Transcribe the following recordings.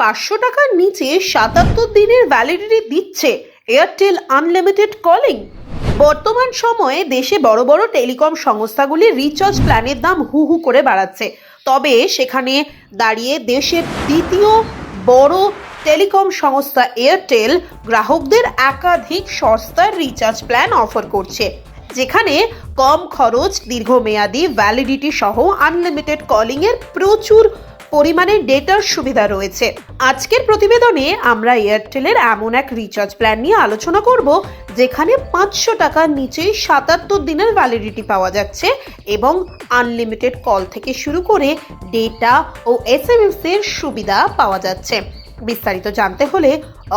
পাঁচশো টাকার নিচে সাতাত্তর দিনের ভ্যালিডিটি দিচ্ছে এয়ারটেল আনলিমিটেড কলিং বর্তমান সময়ে দেশে বড় বড় টেলিকম সংস্থাগুলি রিচার্জ প্ল্যানের দাম হু হু করে বাড়াচ্ছে। তবে সেখানে দাঁড়িয়ে দেশের দ্বিতীয় বড় টেলিকম সংস্থা এয়ারটেল গ্রাহকদের একাধিক সস্তার রিচার্জ প্ল্যান অফার করছে, যেখানে কম খরচ, দীর্ঘমেয়াদী ভ্যালিডিটি সহ আনলিমিটেড কলিংয়ের প্রচুর পরিমাণে ডেটার সুবিধা রয়েছে। আজকের প্রতিবেদনে আমরা এয়ারটেলের এমন এক রিচার্জ প্ল্যান নিয়ে আলোচনা করব, যেখানে পাঁচশো টাকার নিচে সাতাত্তর দিনের ভ্যালিডিটি পাওয়া যাচ্ছে এবং আনলিমিটেড কল থেকে শুরু করে ডেটা ও এস এম এর সুবিধা পাওয়া যাচ্ছে। বিস্তারিত জানতে হলে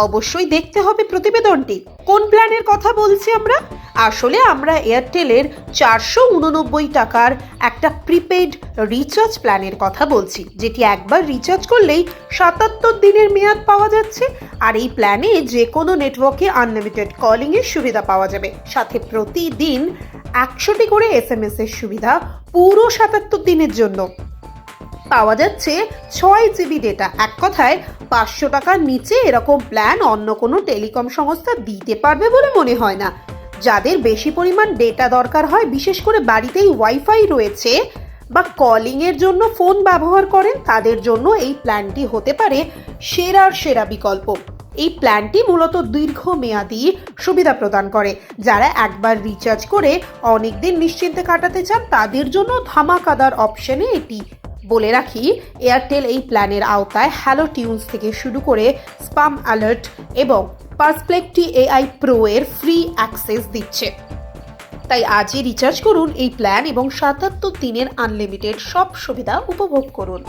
অবশ্যই দেখতে হবে প্রতিবেদনটি। কোন প্ল্যানের কথা বলছি আমরা? আসলে আমরা এয়ারটেলের চারশো উননব্বই টাকার একটা প্রিপেড রিচার্জ প্ল্যানের কথা বলছি, যেটি একবার রিচার্জ করলেই সাতাত্তর দিনের মেয়াদ পাওয়া যাচ্ছে, আর এই প্ল্যানে যে কোনো নেটওয়ার্কে আনলিমিটেড কলিংয়ের সুবিধা পাওয়া যাবে। সাথে প্রতিদিন একশোটি করে এস এম এর সুবিধা পুরো সাতাত্তর দিনের জন্য। পাওয়া যাচ্ছে ছয় জিবি ডেটা। এক কথায়, পাঁচশো টাকার নিচে এরকম প্ল্যান অন্য কোনো টেলিকম সংস্থা দিতে পারবে বলে মনে হয় না। যাদের বেশি পরিমাণ ডেটা দরকার হয়, বিশেষ করে বাড়িতেই ওয়াইফাই রয়েছে বা কলিংয়ের জন্য ফোন ব্যবহার করেন, তাদের জন্য এই প্ল্যানটি হতে পারে সেরার সেরা বিকল্প। এই প্ল্যানটি মূলত দীর্ঘমেয়াদী সুবিধা প্রদান করে। যারা একবার রিচার্জ করে অনেক দিন নিশ্চিন্তে কাটাতে চান, তাদের জন্য ধামাকাদার অপশনে এটি। বলে রাখি এয়ারটেল এই প্ল্যানের আওতায় হ্যালো টিউনস থেকে শুরু করে স্পাম অ্যালার্ট এবং পার্সপ্লেকটি এআই প্রো এর ফ্রি অ্যাক্সেস দিচ্ছে। তাই আজই রিচার্জ করুন এই প্ল্যান এবং সাতাত্তর দিনের আনলিমিটেড সব সুবিধা উপভোগ করুন।